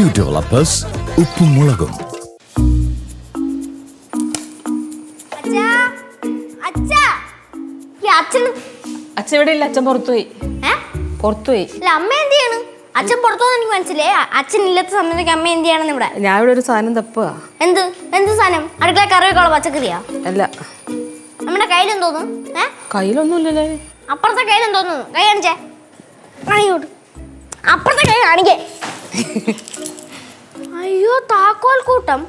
Q developers ഉപ്പും മുളകും. അച്ഛൻ ഇവിടെ ഇല്ല അച്ഛൻ പുറത്തുപോയി. പുറത്തുപോയി. അല്ല അമ്മ എന്ത് ചെയ്യാണ് അച്ഛൻ പുറത്തോന്ന് എനിക്ക് മനസ്സിലായി. അച്ഛൻ ഇല്ലാത്ത സമയത്തേക്ക് അമ്മ എന്ത് ചെയ്യണം ഇവിടെ? ഞാൻ ഇവിടെ ഒരു സാധനം തപ്പുക എന്ത്? എന്ത് സാധനം? അടുക്കള കറിവെക്കാനുള്ള പച്ചക്കറിയാ? അല്ല. നമ്മുടെ കയ്യിൽ എന്തോന്നു ഏ? കയ്യിലൊന്നുമില്ലല്ലേ? അപ്പുറത്തെ കയ്യിൽ എന്തോന്നു കൈ കാണിച്ചേ. കാണിക്കോട്ട് അപ്പുറത്തെ കൈ കാണിക്കേ. അയ്യോ താക്കോൽ കൂട്ടം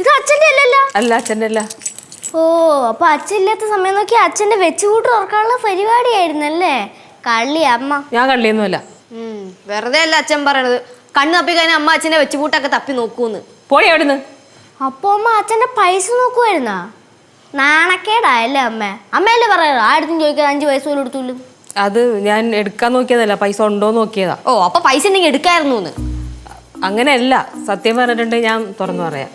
ഇത് അച്ഛന്റെ അല്ലല്ലോ? അല്ല അച്ഛന്റെ അല്ല. ഓ അപ്പൊ അച്ഛൻ ഇല്ലാത്ത സമയം നോക്കി അച്ഛന്റെ വെച്ചുകൂട്ട് തുറക്കാനുള്ള പരിപാടിയായിരുന്നല്ലേ? കള്ളി അമ്മ. ഞാൻ കള്ളിയൊന്നുമല്ല. ഉം, വെറുതെ അല്ല അച്ഛൻ പറയണത്. കണ്ണു തപ്പി കഴിഞ്ഞാൽ അമ്മ അച്ഛനെ വെച്ചുകൂട്ടൊക്കെ തപ്പി നോക്കൂന്ന്. പോയി അവിടുന്ന് അപ്പൊ അമ്മ അച്ഛന്റെ പൈസ നോക്കുമായിരുന്നാ നാണക്കേടായല്ലേ അമ്മ? അമ്മയല്ലേ പറയാറ് ആയിരത്തും ചോദിക്കാൻ അഞ്ചു പൈസ പോലും എടുത്തുള്ളൂ അത് ഞാൻ എടുക്കാൻ നോക്കിയതല്ല പൈസ ഉണ്ടോ നോക്കിയതാ. ഓ അപ്പൊ പൈസ ഉണ്ടെങ്കിൽ എടുക്കായിരുന്നു അങ്ങനെയല്ല. സത്യം പറഞ്ഞിട്ടുണ്ടെങ്കിൽ ഞാൻ തുറന്നു പറയാം.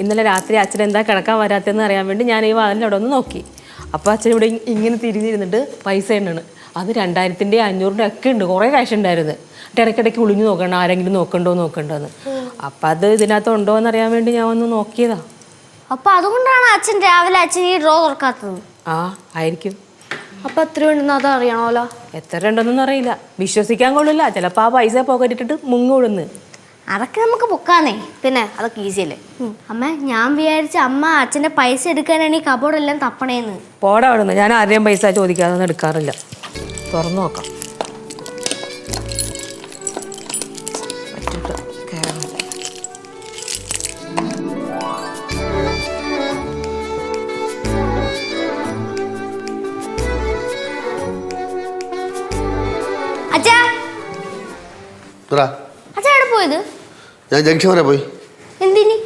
ഇന്നലെ രാത്രി അച്ഛൻ എന്താ കിടക്കാൻ വരാത്തതെന്ന് അറിയാൻ വേണ്ടി ഞാൻ ഈ വാതിലിന്റെ അവിടെ ഒന്ന് നോക്കി. അപ്പോൾ അച്ഛൻ ഇവിടെ ഇങ്ങനെ തിരിഞ്ഞിരുന്നിട്ട് പൈസ എണ്ണാണ് അത് രണ്ടായിരത്തിന്റെ അഞ്ഞൂറിന്റെ ഒക്കെ ഉണ്ട്. കുറേ കാശ് ഉണ്ടായിരുന്നു. എന്നിട്ട് ഇടയ്ക്കിടയ്ക്ക് ഒളിഞ്ഞു നോക്കണം. ആരെങ്കിലും നോക്കണ്ടോ നോക്കണ്ടോന്ന് അപ്പം അത് ഇതിനകത്ത് ഉണ്ടോ എന്ന് അറിയാൻ വേണ്ടി ഞാൻ ഒന്ന് നോക്കിയതാ. അപ്പൊ അതുകൊണ്ടാണ് അച്ഛൻ രാവിലെ അച്ഛൻ ഈ ഡ്രോ തുറക്കാത്തത്. ആ ആയിരിക്കും. അപ്പൊ എത്ര ഉണ്ടെന്ന് അത് അറിയണമല്ലോ എത്ര ഉണ്ടെന്നൊന്നും അറിയില്ല. വിശ്വസിക്കാൻ കൊള്ളില്ല. ചിലപ്പോ ആ പൈസ പോക്കറ്റിട്ടിട്ട് മുങ്ങൂടുന്ന് അതൊക്കെ നമുക്ക് പൊക്കാന്നേ. പിന്നെ അതൊക്കെ ഈസിയല്ലേ അമ്മ ഞാൻ വിചാരിച്ച അമ്മ അച്ഛന്റെ പൈസ എടുക്കാനാണ് ഈ കബോർഡെല്ലാം തപ്പണേന്ന്. പോടാ അവിടുന്ന്. ഞാൻ ആരെയും പൈസ ചോദിക്കാതെ എടുക്കാറില്ല. തുറന്നു നോക്കാം. ഞാൻ ജംഗ്ഷൻ വരെ പോയി. എന്തിനി?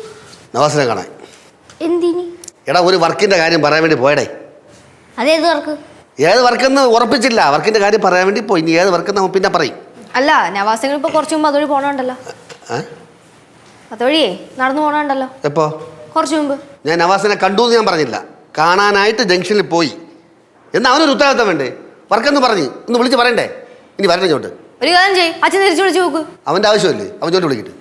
നവാസിനെ കാണാൻ. എന്തിനി? എടാ ഒരു വർക്കിന്റെ കാര്യം പറയാൻ വേണ്ടി പോയടേ. അതേത് വർക്ക്? ഏത് വർക്കെന്ന് ഉറപ്പിച്ചില്ല. വർക്കിന്റെ കാര്യം പറയാൻ വേണ്ടി പോയി. ഇനി ഏത് വർക്കെന്ന് എന്ന് പിന്നെ പറയും. അല്ല നവാസികൾ ഇപ്പൊ കുറച്ചു മുമ്പ് അതുവഴി പോണുണ്ടല്ലോ. അതുവഴിയേ നടന്നു പോണുണ്ടല്ലോ. എപ്പോ? കുറച്ചു മുമ്പ്. ഞാൻ നവാസിനെ കണ്ടു എന്ന് ഞാൻ പറഞ്ഞില്ല. കാണാനായിട്ട് ജംഗ്ഷനിൽ പോയി. എന്നാ അവനൊരു ഉത്തരവാദിത്തം വേണ്ടേ? വർക്കെന്ന് പറഞ്ഞു. ഒന്ന് വിളിച്ച് പറയണ്ടേ? ഇനി വരണേ ഇങ്ങോട്ട്. ഒരു കാര്യം ചെയ്യ്. അച്ഛൻ തിരിച്ചു വിളിച്ചു നോക്ക്. അവന്റെ ആവശ്യമല്ലേ? അവൻ ചോദിച്ചു വിളിക്കട്ടെ.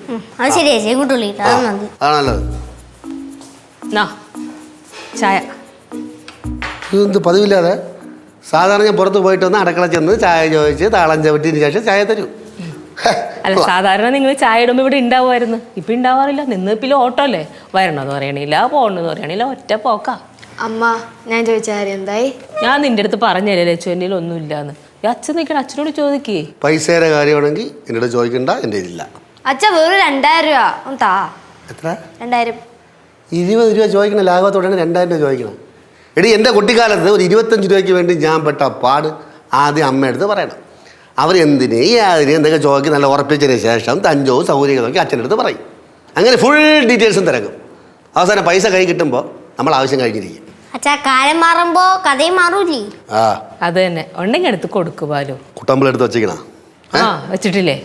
അത് ശരിയാ ഇങ്ങോട്ട് വിളിയിട്ട് അത് മതി. നല്ലത്. നാ ചായ. ഇതെന്ത് പതിവില്ലാതെ? സാധാരണ ഞാൻ പുറത്ത് പോയിട്ട് വന്ന് അടക്കള ചെന്ന് ചായ ചോദിച്ച് താളം ചവിട്ടിയതിന് ശേഷം ചായ തരൂ. ഹേ, അല്ല സാധാരണ നിങ്ങൾ ചായ ഇടുമ്പോൾ ഇവിടെ ഉണ്ടാവുമായിരുന്നു ഇപ്പൊ ഉണ്ടാവാറില്ല നിന്ന് ഓട്ടോ അല്ലേ? വരണമെന്ന് പറയണില്ല പോകണമെന്ന് പറയണില്ല ഒറ്റ പോക്കാ. അമ്മ ഞാൻ ചോദിച്ച കാര്യം എന്തായി? ഞാൻ നിന്റെ അടുത്ത് പറഞ്ഞല്ലേ ലച്ചു എന്റെ ഒന്നും ഇല്ലാന്ന് അച്ഛൻ നിൽക്കണം അച്ഛനോട് ചോദിക്കേ. പൈസയുടെ കാര്യമാണെങ്കിൽ എന്നോട് ചോദിക്കണ്ട എന്റെ ഇല്ല അച്ഛ വെറും രണ്ടായിരം രൂപ. ഒന്ന് താ. എത്ര? രണ്ടായിരം. ഇരുപത് രൂപ ചോദിക്കണം ലാഭത്തോടെയാണ് രണ്ടായിരം രൂപ ചോദിക്കണം എടി എന്റെ കുട്ടിക്കാലത്ത് ഒരു ഇരുപത്തഞ്ച് രൂപയ്ക്ക് വേണ്ടി ഞാൻ പെട്ട പാട് ആദ്യം അമ്മയെടുത്ത് പറയണം. അവർ എന്തിനെ യാതിന് എന്തൊക്കെ ചോദിക്കും നല്ല ഉറപ്പിച്ചതിന് ശേഷം തഞ്ചവും സൗകര്യങ്ങൾ ഒക്കെ അച്ഛന്റെ അടുത്ത് പറയും. അങ്ങനെ ഫുൾ ഡീറ്റെയിൽസും തിരക്കും. അവസാനം പൈസ കൈ കിട്ടുമ്പോൾ നമ്മൾ ആവശ്യം കഴിഞ്ഞിരിക്കും. അച്ഛാ കാലം മാറുമ്പോ കഥയും മാറൂലേ ആ. അത് തന്നെ. ഉണ്ടെങ്കിൽ എടുത്ത് കൊടുക്കുവാലോ കുട്ടമ്പളം എടുത്ത് വച്ചിക്കണ? ആ വെച്ചിട്ടില്ലേ?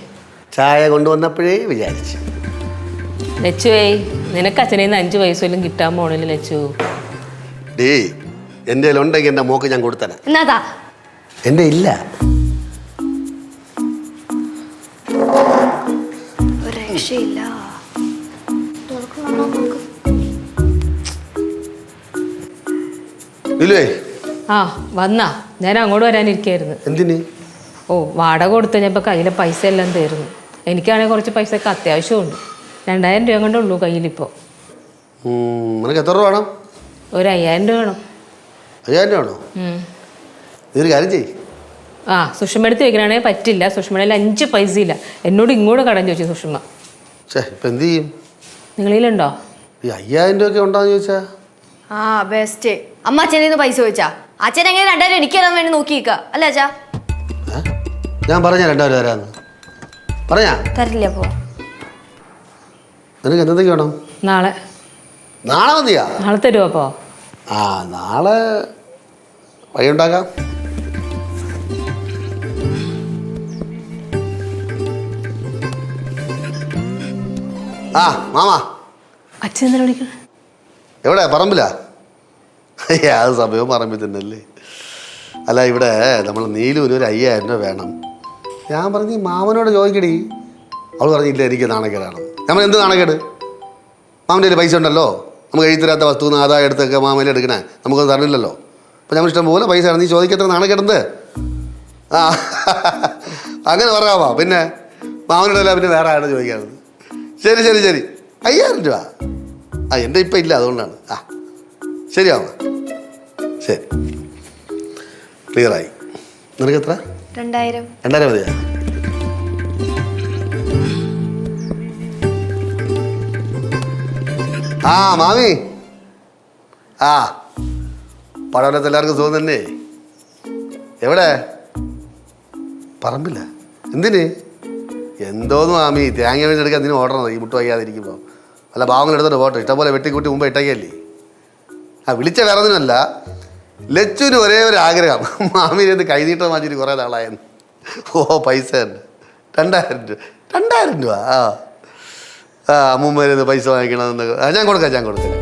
ചായ കൊണ്ടുവന്നപ്പോഴേ വിചാരിച്ചു. ലച്ചുവേ നിനക്ക് അച്ഛനെ അഞ്ചു വല്ലതും കിട്ടാൻ പോണില്ല ലച്ചു. ഡേ എന്റെ ഉണ്ടെങ്കിൽ എന്റെ മോക്ക് ഞാൻ കൊടുത്തനെ എന്നാതാ എന്റെ ഇല്ല. ഒരു രക്ഷയില്ല ഇല്ലേ? ആ വന്നാ. ഞാൻ അങ്ങോട്ട് വരാനിരിക്കായിരുന്നു. എന്തിന്? ഓ വാടക കൊടുത്തു ഞാൻ ഇപ്പൊ കയ്യിലെ പൈസ എല്ലാം തീർന്നു. എനിക്കാണെങ്കിൽ കുറച്ച് പൈസ ഒക്കെ അത്യാവശ്യമുണ്ട്. രണ്ടായിരം രൂപ കൊണ്ടേ ഉള്ളൂ കയ്യിലിപ്പോൾ നിനക്ക് എത്ര രൂപ വേണം? ഒരു അയ്യായിരം രൂപ വേണം. അയ്യായിരം രൂപ വേണോ? നീ ഒരു കാര്യം ചെയ്യ്. ആ സുഷമ എടുത്ത് വെക്കണാണെങ്കിൽ പറ്റില്ല. സുഷമയിൽ അഞ്ച് പൈസ ഇല്ല എന്നോട് ഇങ്ങോട്ട് കടം ചോദിച്ചു സുഷമ. ഛേ ഇപ്പം എന്ത് ചെയ്യും? നിങ്ങളിലുണ്ടോ? ഈ അയ്യായിരം രൂപയൊക്കെ ഉണ്ടാന്ന് ചോദിച്ചാ? ആ ബെസ്റ്റ് അമ്മ അച്ഛന്റെ നിന്ന് പൈസ ചോദിച്ചാ? അച്ഛൻ എങ്ങനെ രണ്ടായിരം എനിക്ക് തരാൻ വേണ്ടി നോക്കി നിൽക്കുക അല്ല അച്ഛാ? ഞാൻ പറഞ്ഞ രണ്ടായിരം തരാന്ന്. പറഞ്ഞാ? തരില്ല പോ. നിനക്ക് എന്തൊക്കെ വേണം? നാളെ. നാളെ മതിയാ? നാളെ തരുമോ അപ്പോ ആ നാളെ വഴിയുണ്ടാക്കാം ആ മാമാ. അച്ഛൻ എന്താ വിളിക്കണേ? എവിടെ പറമ്പിലാ? അത് സമയവും പറമ്പിൽ തന്നെയല്ലേ? അല്ല ഇവിടെ നമ്മൾ നീലുവിന് ഒരു അയ്യായിരം രൂപ വേണം. ഞാൻ പറഞ്ഞു മാമനോട് ചോദിക്കടി. അവൾ പറഞ്ഞില്ല എനിക്ക് നാണക്കേടാണ്. നമ്മൾ എന്ത് നാണക്കേട്? മാമന്റെ കയ്യിൽ പൈസ ഉണ്ടല്ലോ. നമുക്ക് എഴുത്തരാത്ത വസ്തു ആദായം എടുത്തൊക്കെ മാമനെ എടുക്കണേ? നമുക്കൊന്നും തരണില്ലല്ലോ. അപ്പം നമ്മൾ ഇഷ്ടം പോലെ പൈസ നീ ചോദിക്കത്ര നാണക്കേടുന്നത് ആ അങ്ങനെ പറയാമോ പിന്നെ മാമനോടല്ല പിന്നെ വേറെ ആരോട് ചോദിക്കാറുണ്ട്. ശരി ശരി ശരി. അയ്യായിരം രൂപ. ആ എന്റെ ഇപ്പം ഇല്ല അതുകൊണ്ടാണ്. ആ. ശരിയാവാ ശരി. ക്ലിയറായി. നിനക്ക് എത്ര രണ്ടായിരം. രണ്ടായിരം മതിയാ? ആ മാമി. ആ പടവലത്ത് എല്ലാവർക്കും സുഖം തന്നെ. എവിടെ? പറമ്പില്ല എന്തിന്? എന്തോന്ന് മാമി തേങ്ങ വീണെടുക്കാൻ എന്തിനും ഓടണം? ഈ മുട്ട് വയ്യാതിരിക്കുമ്പോൾ അല്ല ഭാവങ്ങൾ എടുത്തോണ്ട് പോട്ടെ. ഇഷ്ടംപോലെ വെട്ടിക്കൂട്ടി മുമ്പ് ഇട്ടേക്കല്ലേ. ആ വിളിച്ച വേറെ ഒന്നിനല്ല ലച്ചുവിന് ഒരേ ഒരു ആഗ്രഹം. മാമിനെ കൈനീട്ടം വാങ്ങിച്ചിട്ട് കുറേ നാളായെന്ന്. ഓ പൈസ ഉണ്ട് രണ്ടായിരം രൂപ. രണ്ടായിരം രൂപ? ആ. ആ അമ്മൂമ്മേന്ന് പൈസ വാങ്ങിക്കണമെന്ന്. ആ ഞാൻ കൊടുക്കാം ഞാൻ കൊടുക്കാം.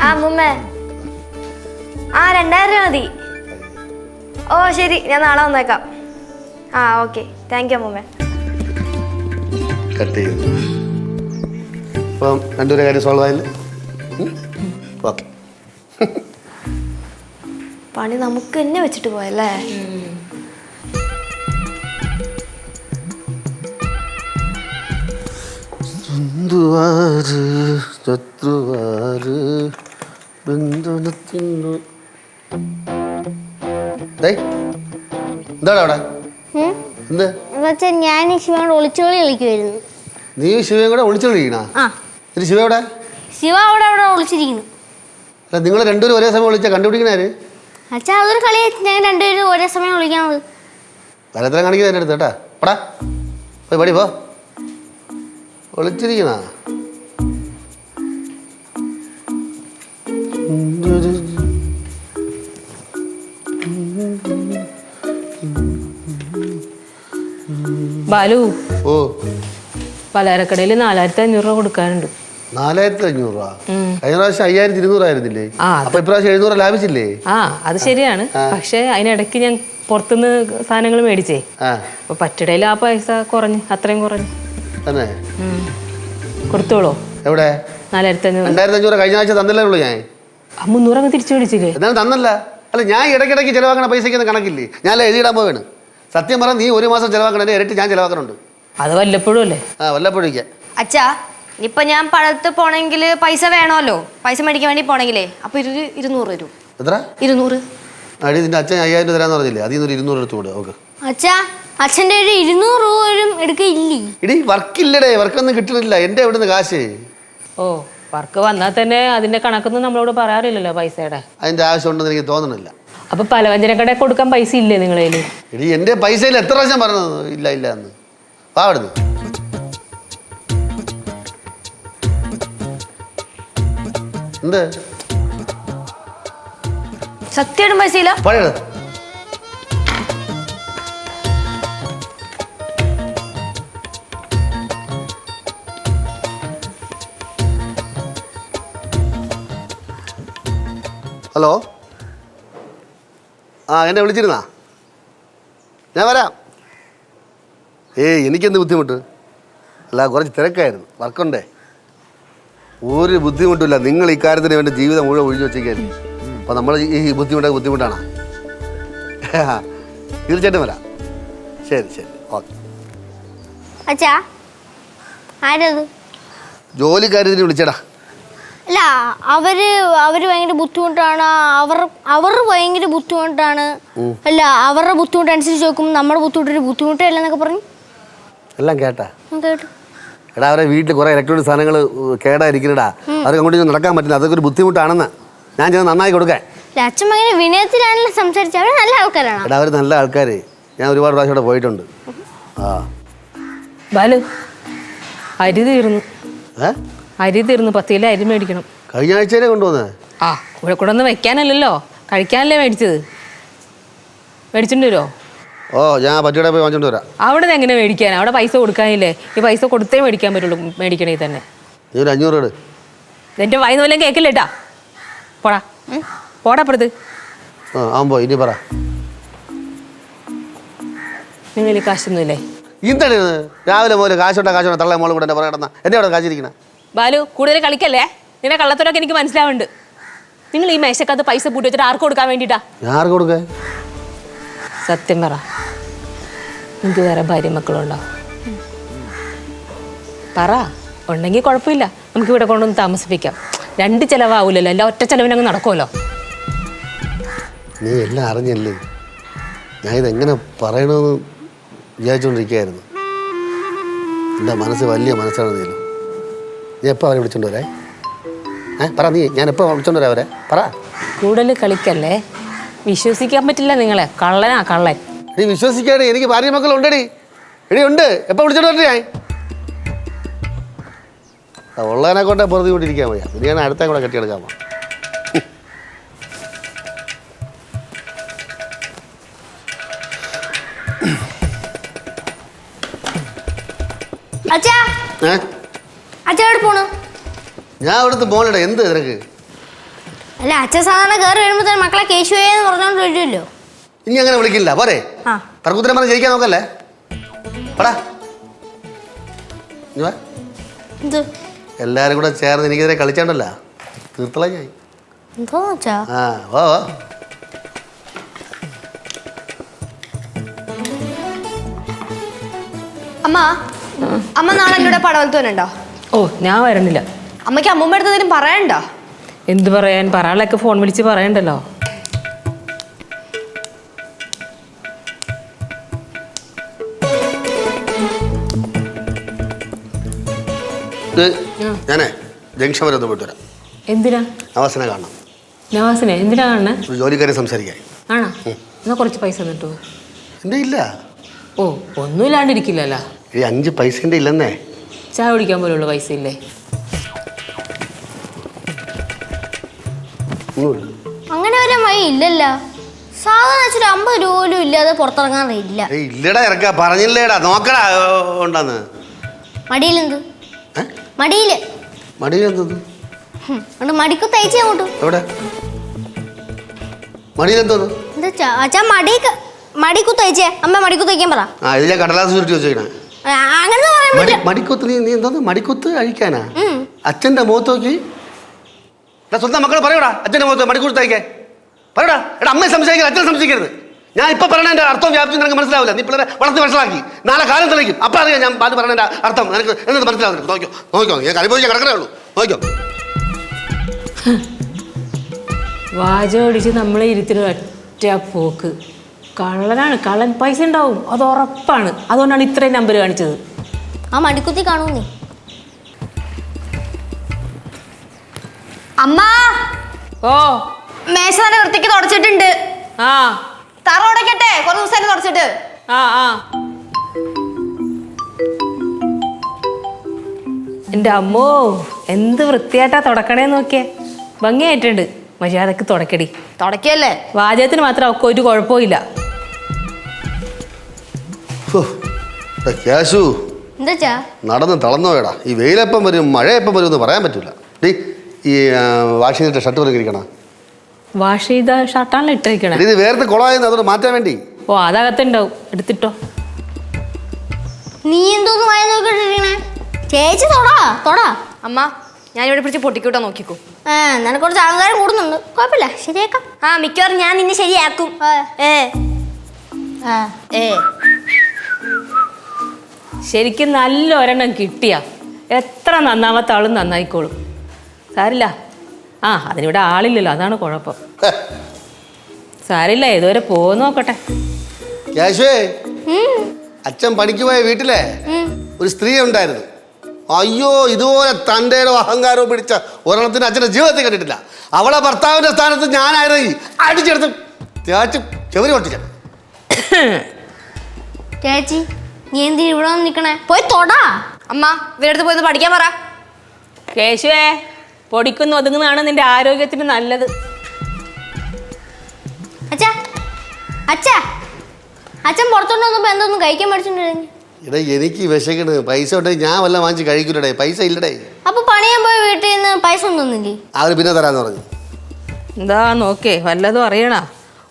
ആ മുമ്മ ആ രണ്ടായിരം രൂപ മതി. ഓ ശരി. ഞാൻ നാളെ വന്നേക്കാം. ആ ഓക്കെ. താങ്ക് യു അമ്മൂമ്മ. കട്ട് ചെയ്തു. അപ്പം രണ്ടുപേരെ കാര്യം സോൾവ് ആയില്ലേ? ഓക്കെ. പണി നമുക്ക് എന്നെ വെച്ചിട്ട് പോയല്ലേ? ബന്ധുനത്തിനു എന്താണ് അവിടെ? എന്ത്? ഞാൻ ഈ ശിവനോട് ഒളിച്ചോളി കളിക്കുമായിരുന്നു നീ ശിവയും കൂടെ ഒളിച്ചോളി കളിക്കണ ശിവ എവിടെ? ശിവ അവിടെ അവിടെ ഒളിച്ചിരിക്കുന്നു. അല്ല നിങ്ങൾ രണ്ടുപേരും ഒരേ സമയം വിളിച്ചാൽ കണ്ടുപിടിക്കണേ അച്ഛാ അതൊരു കളി ഞാൻ രണ്ടുപേരും ഒരേ സമയം വിളിക്കണത് വരത്തരം കാണിക്കുന്നത് എന്റെ അടുത്ത് കേട്ടാ. പടാ. പോയി പടി പോ. വിളിച്ചിരിക്കണ ബാലു ഓ. പലചരക്കടയിൽ നാലായിരത്തി അഞ്ഞൂറ് രൂപ കൊടുക്കാനുണ്ട്. നാലായിരത്തി അഞ്ഞൂറ് രൂപ കഴിഞ്ഞ പ്രാവശ്യം അയ്യായിരത്തി ഇരുന്നൂറായിരുന്നില്ലേ ആ, അപ്പൊ ഇപ്രാവശ്യം എഴുന്നൂറ് ലാഭിച്ചില്ലേ? ആ അത് ശരിയാണ്. പക്ഷെ അതിനിടയ്ക്ക് ഞാൻ പുറത്തുനിന്ന് സാധനങ്ങൾ മേടിച്ചേ. ആ. അപ്പൊ പറ്റിടയിൽ ആ പൈസ കുറഞ്ഞു അത്രയും കുറഞ്ഞു. തന്നെ. കൊടുത്തോളൂ? എവിടെ? നാലായിരത്തി അഞ്ഞൂറ് രണ്ടായിരത്തി അഞ്ഞൂറ് കഴിഞ്ഞ ആഴ്ച തന്നില്ലേ ഉള്ളൂ ഞാൻ. മുന്നൂറ് അങ്ങ് തിരിച്ചു മേടിച്ചില്ലേ? എന്നാലും തന്നല്ല. അല്ല ഞാൻ ഇടയ്ക്കിടയ്ക്ക് ചിലവാക്കണ പൈസയ്ക്ക് കണക്കില്ലേ? ഞാൻ എഴുതിയിടാൻ പോവാണ്. സത്യം പറഞ്ഞാൽ നീ ഒരു മാസം ചിലവാക്കണേ ഇരട്ടി ഞാൻ ചിലവാക്കണുണ്ട്. അത് വല്ലപ്പോഴും അല്ലേ? ആ വല്ലപ്പോഴേക്ക് അച്ഛാ ഇപ്പൊ ഞാൻ പഴത്ത് പോണെങ്കിൽ പൈസ വേണമല്ലോ പൈസ മേടിക്കാൻ വേണ്ടി പോണെങ്കിലേ. അപ്പൊ ഇരു ഇരുന്നൂറ് തരൂ. എത്ര? ഇരുന്നൂറ്. അടി നിന്റെ അച്ഛൻ അയ്യായിരം രൂപ തരാന്ന് പറഞ്ഞില്ലേ? അതിൽ നിന്ന് ഒരു ഇരുന്നൂറ് എടുത്തു ഓക്കെ. അച്ഛാ അച്ഛന്റെ ഒരു ഇരുന്നൂറ് രൂപ പോലും എടുക്കയില്ലേ? ഇടി വർക്കില്ലടേ വർക്കൊന്നും കിട്ടണില്ല എന്റെ എവിടുന്ന് കാശ്? ഓ വർക്ക് വന്നാൽ തന്നെ അതിന്റെ കണക്കൊന്നും നമ്മളോട് പറയാറില്ലല്ലോ പൈസയുടെ. അതിന്റെ ആവശ്യമുണ്ടെന്ന് എനിക്ക് തോന്നണില്ല. അപ്പൊ പലവ്യഞ്ജനക്കടെ കൊടുക്കാൻ പൈസ ഇല്ലേ നിങ്ങളേൽ? എന്റെ എന്റെ പൈസയിൽ എത്ര പ്രാവശ്യം പറഞ്ഞത്? ഇല്ല ഇല്ല എന്ന്. വാ അവിടുന്ന്. എന്ത്? സത്യമായിട്ടും പൈസ ഇല്ല ഹലോ? ആ എന്നെ വിളിച്ചിരുന്നാ? ഞാൻ വരാം. ഏയ് എനിക്കെന്ത് ബുദ്ധിമുട്ട്? അല്ല കുറച്ച് തിരക്കായിരുന്നു. വർക്കുണ്ടേ? ഒരു ബുദ്ധിമുട്ടില്ല നിങ്ങൾ ഇക്കാര്യത്തിന് വേണ്ടി ജീവിതം മുഴുവൻ ഒഴിഞ്ഞു വെച്ചേക്കായിരുന്നു അപ്പോൾ നമ്മൾ ഈ ബുദ്ധിമുട്ട് ബുദ്ധിമുട്ടാണ്. തീർച്ചയായിട്ടും വരാം. ശരി ശരി. ഓക്കെ. അച്ഛാ ആരത്? ജോലിക്കാര്യത്തിന് വിളിച്ചടാ. അല്ല അവർ അവർ ഭയങ്കര ബുദ്ധിമുട്ടാണ്. അവർ അവർ ഭയങ്കര ബുദ്ധിമുട്ടാണ്. അല്ല അവരുടെ ബുദ്ധിമുട്ട് അനുസരിച്ച് നോക്കുമ്പോൾ നമ്മുടെ ബുദ്ധിമുട്ടൊരു ബുദ്ധിമുട്ടല്ല എന്നൊക്കെ പറഞ്ഞു. എല്ലാം കേട്ടാ. കേട്ടു. എടാ അവരെ വീട്ടിൽ കുറേ ഇലക്ട്രോണിക് സാധനങ്ങൾ കേടായിരിക്കുന്നടാ അവർക്ക് അങ്ങോട്ട് നടക്കാൻ പറ്റില്ല. അതൊക്കെ ഒരു ബുദ്ധിമുട്ടാണെന്ന്. ഞാൻ ചെന്ന് നന്നായി കൊടുക്കാൻ. അച്ഛൻ ഭയങ്കര വിനയത്തിലാണല്ലോ സംസാരിച്ചത്. അവർ നല്ല ആൾക്കാരാണ്? എടാ അവർ നല്ല ആൾക്കാർ ഞാൻ ഒരുപാട് പ്രാവശ്യം അവിടെ പോയിട്ടുണ്ട്. ആ. ബാലു അരി തീർന്നു. ഏ? അരി തീർന്നു. പത്ത് കിലോ അരി മേടിക്കണം. കഴിഞ്ഞ ആഴ്ചയിലേ കൊണ്ടുവന്നേ? ആ ഇവിടെ കൂടെ വെക്കാനല്ലല്ലോ. കഴിക്കാനല്ലേ മേടിച്ചത്. മേടിച്ചിട്ടുണ്ടോ വരുമോ ഓ ഞാൻ പറ്റിയുടെ പോയി വാങ്ങിച്ചോണ്ട് വരാം. അവിടെ എങ്ങനെ മേടിക്കാൻ? അവിടെ പൈസ കൊടുക്കാനില്ലേ? ഈ പൈസ കൊടുത്തേ മേടിക്കാൻ പറ്റുള്ളൂ മേടിക്കണേ തന്നെ. നീ ഒരു അഞ്ഞൂറ് ഇട്. എന്റെ വായിന്ന് വല്ലതും കേൾക്കില്ലേട്ടാ പോടാ. പോടാ അപ്പുറത്ത്. ആ ആവുമ്പോ ഇനി പറ. നിങ്ങൾ കാശൊന്നുമില്ലേ? ഇത്? രാവിലെ മുതൽ കാശുണ്ടാ കാശുണ്ടാ? തള്ള മോളും കൂടെ എന്റെ പുറകെ കിടന്ന. എന്റെ അവിടെ കാശിരിക്കണ ബാലു കൂടുതൽ കളിക്കല്ലേ? നിന്നെ കള്ളത്തരൊക്കെ എനിക്ക് മനസ്സിലാവുന്നുണ്ട്. നിങ്ങൾ ഈ മേശക്കകത്ത് പൈസ പൂട്ടി വെച്ചിട്ട് ആർക്ക് കൊടുക്കാൻ വേണ്ടിട്ടാ? ഞാൻ ആർക്ക് കൊടുക്കേ? സത്യം പറ. നിങ്ങൾക്ക് വേറെ ഭാര്യ മക്കളുണ്ടോ? പറ. ഉണ്ടെങ്കിൽ കുഴപ്പമില്ല നമുക്ക് ഇവിടെ കൊണ്ടൊന്ന് താമസിപ്പിക്കാം. രണ്ട് ചിലവാവൂലല്ലോ. എല്ലാം ഒറ്റ ചിലവിനങ്ങ് നടക്കുമല്ലോ നീ എല്ലാം അറിഞ്ഞല്ലേ? ഞാൻ ഇതെങ്ങനെ പറയണമെന്ന് വിചാരിച്ചുകൊണ്ടിരിക്കുകയായിരുന്നു എന്റെ മനസ്സ് വലിയ മനസ്സാണ് നീലു നീ എപ്പോൾ അവരെ വിളിച്ചോണ്ട് വരേ? ഏ പറ നീ. ഞാൻ എപ്പോൾ വിളിച്ചോണ്ട് വരാം അവരെ? പറ. കൂടുതൽ കളിക്കല്ലേ? വിശ്വസിക്കാൻ പറ്റില്ല നിങ്ങളെ. കള്ളനാ കള്ളൻ. നീ വിശ്വസിക്കാടി എനിക്ക് ഭാര്യ മക്കൾ ഉണ്ടടി. എടി ഉണ്ട്. എപ്പോൾ വിളിച്ചോണ്ട് വരട്ടെ ഞാൻ? ഉള്ളതിനെ കൊണ്ടേ പുറത്ത് കൊണ്ടിരിക്കാൻ മതി പിന്നെ ഞാൻ അടുത്ത കൂടെ കെട്ടിയെടുക്കാൻ പോകാം ഞാൻ അവിടുത്തെ മോളിടെ എന്ത് നിനക്ക്? അല്ല അച്ഛൻ സാധാരണ കയറി വരുമ്പോ മക്കളെ കേശുവേന്ന് പറഞ്ഞോണ്ട് വരുമല്ലോ ഇനി അങ്ങനെ വിളിക്കില്ല. പോരെ. ആ. തർക്കുത്തരം പറഞ്ഞ് ജയിക്കാൻ നോക്കല്ലേ? പടാ. എല്ലാരും കൂടെ ചേർന്ന് എനിക്കെതിരെ കളിച്ചാണ്ടല്ല? തീർത്തള ഞാൻ എന്തോ അച്ഛാ ആ വാ വാ. അമ്മ അമ്മ നാളെ എന്നോട് പടവലത്തോനുണ്ടോ ഓ ഞാൻ വരണില്ല. അമ്മയ്ക്ക് അമ്മൂമ്മ അടുത്തതിനും പറയണ്ടോ എന്ത് പറയാൻ? പറയാളൊക്കെ ഫോൺ വിളിച്ച് പറയണ്ടല്ലോ. ഞാനേ ജംഗ്ഷൻ വരെ ഒന്ന് പോയിട്ട് വരാം. എന്തിനാ? നവാസിനെ കാണണം. നവാസിനെ? എന്തിനാ കാണണേ? ജോലിക്കാരെ സംസാരിക്കാൻ. ആണോ? എന്നാ കുറച്ച് പൈസ തന്നിട്ടു? എന്റെ ഇല്ല. ഓ ഒന്നുമില്ലാണ്ടിരിക്കില്ലല്ലോ ഈ അഞ്ച് പൈസന്റെ ഇല്ലെന്നേ. ചായ കുടിക്കാൻ പോലുള്ള പൈസ ഇല്ലേ? അങ്ങനെ ഒരു വഴി ഇല്ലല്ലോ. സാധാരണ വെച്ചൊരു അമ്പത് രൂപ പോലും ഇല്ലാതെ പുറത്തിറങ്ങാറില്ല ഇല്ലടാ ഇറക്ക. പറഞ്ഞില്ലേടാ. നോക്കടാ ഉണ്ടെന്ന്. മടിയിലെന്ത്? മടിയിൽ. മടിക്കു അങ്ങോട്ട്. എവിടെ? എന്താ അച്ഛാ മടിക്കു അമ്മ പറ. ആ ഇതിലെ കടലാസ് ചുരുട്ടി വെച്ചേക്കണേ. ആ, അങ്ങനെ പറയാൻ മടി പറ്റില്ല. മടിക്കൊത്ത് നീ നീ എന്തോന്ന്? മടിക്കൊത്ത് അഴിക്കാനാ ഉം. അച്ഛന്റെ മുഖത്ത് നോക്കി. എടാ സ്വന്തം മക്കൾ പറയൂടാ. അച്ഛന്റെ മുഖത്ത് മടിക്കൊത്ത് അയക്കാൻ പറയൂടാ എടാ അമ്മയെ സംശയിക്കരുത് അച്ഛനെ സംശയിക്കരുത്. ഞാൻ ഇപ്പൊ പറയണതിന്റെ അർത്ഥം വ്യാപിച്ചു നിനക്ക് മനസ്സിലാവില്ല. നീ പിള്ളേരെ വളർത്തി മനസ്സിലാക്കി. നാളെ കാലം തെളിയിക്കും. അപ്പൊ അറിയാം ഞാൻ ബാൽ പറയണതിന്റെ അർത്ഥം. നിനക്ക് എന്നത് മനസ്സിലാവുന്നു നോക്കിയോ നോക്കിയോ ഞാൻ കളിപ്പോയി കിടക്കണേ ഉള്ളൂ. നോക്കിയോ വാചോടിച്ച് നമ്മളെ ഇരുത്തിന് ഒറ്റ പോക്ക്. കള്ളനാണ്. കള്ളൻ പൈസ ഉണ്ടാവും. അത് ഉറപ്പാണ്. അതുകൊണ്ടാണ് ഇത്രയും നമ്പർ കാണിച്ചത്. ആ മടിക്കുത്തി കാണൂ നീ. അമ്മ! ഓ. മേശ തന്നെ വൃത്തിക്ക് തുടച്ചിട്ടുണ്ട്. ആ. തറ ഉടയ്ക്കട്ടെ കുറച്ച് ദിവസം തുടച്ചിട്ട്. ആ ആ. എന്റെ അമ്മോ എന്ത് വൃത്തിയായിട്ടാ തുടക്കണേ നോക്കിയേ. ഭംഗിയായിട്ടുണ്ട്. മര്യാദയ്ക്ക് തുടക്കടി. തുടക്കല്ലേ വാചകത്തിന് മാത്രം ഒക്കെ ഒരു കുഴപ്പമില്ല ക്യാഷു എന്താ നടന്ന് തളർന്നു പോയടാ. ഈ വെയിലെപ്പം വരും മഴയെപ്പം വരും എന്ന് പറയാൻ പറ്റില്ല ഈ വാഷിംഗ് വാഷ് ഷർട്ട് പോലെ ഇരിക്കണം. വാഷ് ചെയ്ത ഷർട്ടാണല്ലോ ഇട്ടിരിക്കണേ ഇത് വേർത്ത് കുളമായെന്ന് അതോട് മാറ്റാൻ വേണ്ടി. ഓ അതകത്തുണ്ടാവും. എടുത്തിട്ടോ. നീ എന്തോ വായ നോക്കിട്ടിരിക്കണേ ചേച്ചി തൊടാ തൊടാ. അമ്മ ഞാൻ ഇവിടെ പിടിച്ച് പൊട്ടിക്കൂട്ടാ നോക്കിക്കോ. ആ നിനക്ക് കുറച്ച് അഹങ്കാരം കൂടുന്നുണ്ട്. കുഴപ്പമില്ല ശരിയാക്കാം. ആ മിക്കവാറും ഞാൻ നിന്നെ ശരിയാക്കും. ആ. ഏ. ഏ. ശരിക്കും നല്ല ഒരെണ്ണം കിട്ടിയ. എത്ര നന്നാമത്തെ ആളും നന്നായിക്കോളും. സാരില്ല. ആ അതിനിവിടെ ആളില്ലല്ലോ അതാണ് കുഴപ്പം. സാരില്ല ഏതുവരെ പോകുന്ന നോക്കട്ടെ. അച്ഛൻ പണിക്ക് പോയ വീട്ടിലെ ഒരു സ്ത്രീ ഉണ്ടായിരുന്നു. അയ്യോ ഇതുപോലെ തന്റെ അഹങ്കാരവും പിടിച്ച ഒരെണ്ണത്തിന് അച്ഛന്റെ ജീവിതത്തിൽ കണ്ടിട്ടില്ല. അവളെ ഭർത്താവിന്റെ സ്ഥാനത്ത് ഞാനായിരുന്നു അടിച്ചെടുത്ത് ചേച്ചി ചെവരി പൊട്ടിച്ച ചേച്ചി നീ എന്തി ഇവിടെ നിൽക്കണേ പോയി തൊടാ. അമ്മ ഇവരടുത്ത് പോയി പഠിക്കാൻ പറ. കേശുവേ പൊടിക്കുന്ന ഒതുങ്ങുന്നതാണ് നിന്റെ ആരോഗ്യത്തിന് നല്ലത്. അച്ഛാ അച്ഛാ അച്ഛൻ പുറത്തോട്ട് വന്നപ്പോ എന്തൊന്നും കഴിക്കാൻ മേടിച്ചിട്ടുണ്ടെങ്കിൽ ഇടേ എനിക്ക് വിശക്കണ്. പൈസ ഉണ്ടെങ്കിൽ ഞാൻ വല്ല വാങ്ങിച്ച് കഴിക്കൂലടേ. പൈസ ഇല്ലടേ. അപ്പൊ പണിയാൻ പോയ വീട്ടിൽ നിന്ന് പൈസ ഒന്നും അവർ അവർ പിന്നെ തരാന്ന് പറഞ്ഞു. എന്താ നോക്കേ വല്ലതും അറിയണ.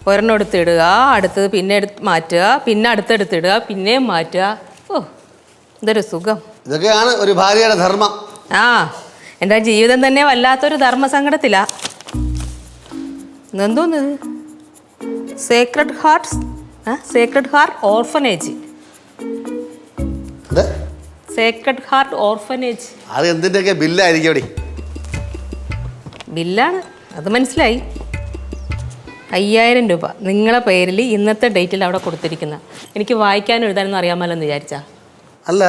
ഒരെണ്ണം എടുത്തിടുക അടുത്തത് പിന്നെ എടുത്ത് മാറ്റുക പിന്നെ അടുത്തെടുത്തിടുക പിന്നെയും മാറ്റുക. ഓ ഇതൊരു സുഖം. ഇതൊക്കെയാണ് ഒരു ഭാര്യയുടെ ധർമ്മം. ആ. എന്റെ ജീവിതം തന്നെ വല്ലാത്തൊരു ധർമ്മസങ്കടത്തിലാ? എന്തോന്നത് Sacred Hearts Sacred Heart orphanage Sacred Heart orphanage അത് എന്തിന്റെയൊക്കെ ബില്ലായിരിക്കും ബില്ലാണ്. അത് മനസ്സിലായി. അയ്യായിരം രൂപ. നിങ്ങളെ പേരിൽ ഇന്നത്തെ ഡേറ്റിൽ അവിടെ കൊടുത്തിരിക്കുന്ന. എനിക്ക് വായിക്കാനും എഴുതാനൊന്നും അറിയാമല്ലോ എന്ന് വിചാരിച്ചാ. അല്ല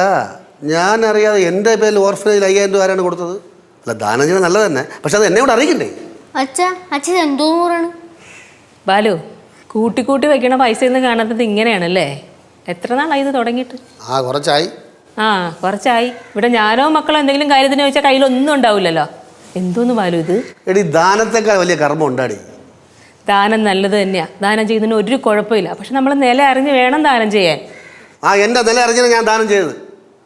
ഞാൻ അറിയാതെ എന്റെ പേരിൽ ഓർഫനേജിൽ അയ്യായിരം രൂപ ആരാണ് കൊടുത്തത്? അല്ല ദാനം ചെയ്യുന്നത് നല്ലത് തന്നെ പക്ഷെ അത് എന്നെ കൂടെ അറിയിക്കണ്ടേ? അച്ഛ അച്ഛൻ എന്തോന്ന് പറയണ് ബാലു കൂട്ടി കൂട്ടി വെക്കണ പൈസ ഒന്നും കാണാത്തത് ഇങ്ങനെയാണല്ലേ? എത്ര നാളായി ഇത് തുടങ്ങിയിട്ട്? ആ കുറച്ചായി. ആ കുറച്ചായി. ഇവിടെ ഞാനോ മക്കളോ എന്തെങ്കിലും കാര്യത്തിന് ചോദിച്ചാൽ കയ്യിലൊന്നും ഉണ്ടാവില്ലല്ലോ. എന്തോന്ന് ബാലു ഇത്? എടി ദാനത്തെക്കാൾ വലിയ കർമ്മം ഉണ്ടാടി. ദാനം നല്ലത് തന്നെയാ. ദാനം ചെയ്യുന്നതിന് ഒരു കുഴപ്പമില്ല. പക്ഷെ നമ്മൾ നില അറിഞ്ഞ് വേണം ദാനം ചെയ്യാൻ. ആ എന്റെ നില അറിഞ്ഞാൽ ഞാൻ ദാനം ചെയ്തത്.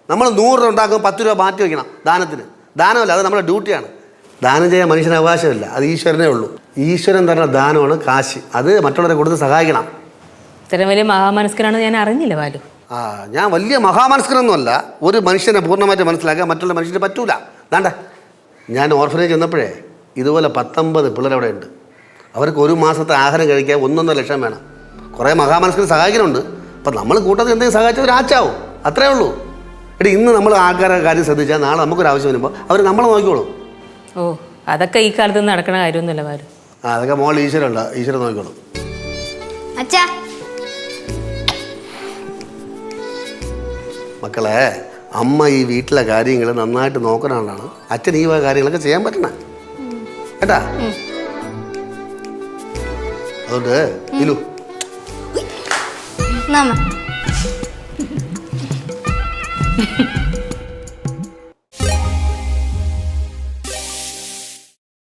നമ്മൾ നൂറ് രൂപ ഉണ്ടാക്കും പത്ത് രൂപ മാറ്റി വയ്ക്കണം ദാനത്തിന്. ദാനമല്ല അത് നമ്മുടെ ഡ്യൂട്ടിയാണ്. ദാനം ചെയ്യാൻ മനുഷ്യന് അവകാശമില്ല അത് ഈശ്വരനേ ഉള്ളൂ. ഈശ്വരൻ തരുന്ന ദാനമാണ് കാശ് അത് മറ്റുള്ളവരെ കൊടുത്ത് സഹായിക്കണം. ഇത്രയും വലിയ മഹാമനസ്കരാണെന്ന് ഞാൻ അറിഞ്ഞില്ല ബാലു. ആ ഞാൻ വലിയ മഹാമനസ്കരൊന്നുമല്ല ഒരു മനുഷ്യനെ പൂർണമായിട്ട് മനസ്സിലാക്കാൻ മറ്റുള്ള മനുഷ്യന് പറ്റൂല. ദാണ്ട ഞാൻ ഓർഫനേജ് ചെന്നപ്പോഴേ ഇതുപോലെ പത്തൊമ്പത് പിള്ളേരവിടെ ഉണ്ട്. അവർക്ക് ഒരു മാസത്തെ ആഹാരം കഴിക്കാൻ ഒന്നൊന്നര ലക്ഷം വേണം. കുറേ മഹാമനസ്കർ സഹായിക്കുന്നുണ്ട്. അപ്പം നമ്മൾ കൂട്ടത്തിൽ എന്തെങ്കിലും സഹായിച്ചവർ ആച്ചാവും അത്രേ ഉള്ളൂ. എടി ഇന്ന് നമ്മൾ ആൾക്കാരുടെ കാര്യം ശ്രദ്ധിച്ചാൽ നാളെ നമുക്കൊരു ആവശ്യം വരുമ്പോൾ അവർ നമ്മളെ നോക്കിക്കോളും. ഓ അതൊക്കെ ഈ കാലത്ത് നടക്കണ കാര്യമൊന്നുമല്ല ആ അതൊക്കെ മോൾ ഈശ്വരുണ്ട് ഈശ്വരൻ നോക്കിക്കോളും. അച്ഛ. മക്കളെ അമ്മ ഈ വീട്ടിലെ കാര്യങ്ങൾ നന്നായിട്ട് നോക്കുന്ന ആളാണ്. അച്ഛൻ ഈ വക കാര്യങ്ങളൊക്കെ ചെയ്യാൻ പറ്റണേ. കേട്ടാ? അതുകൊണ്ട് ഇലു നമ്മ Yeah.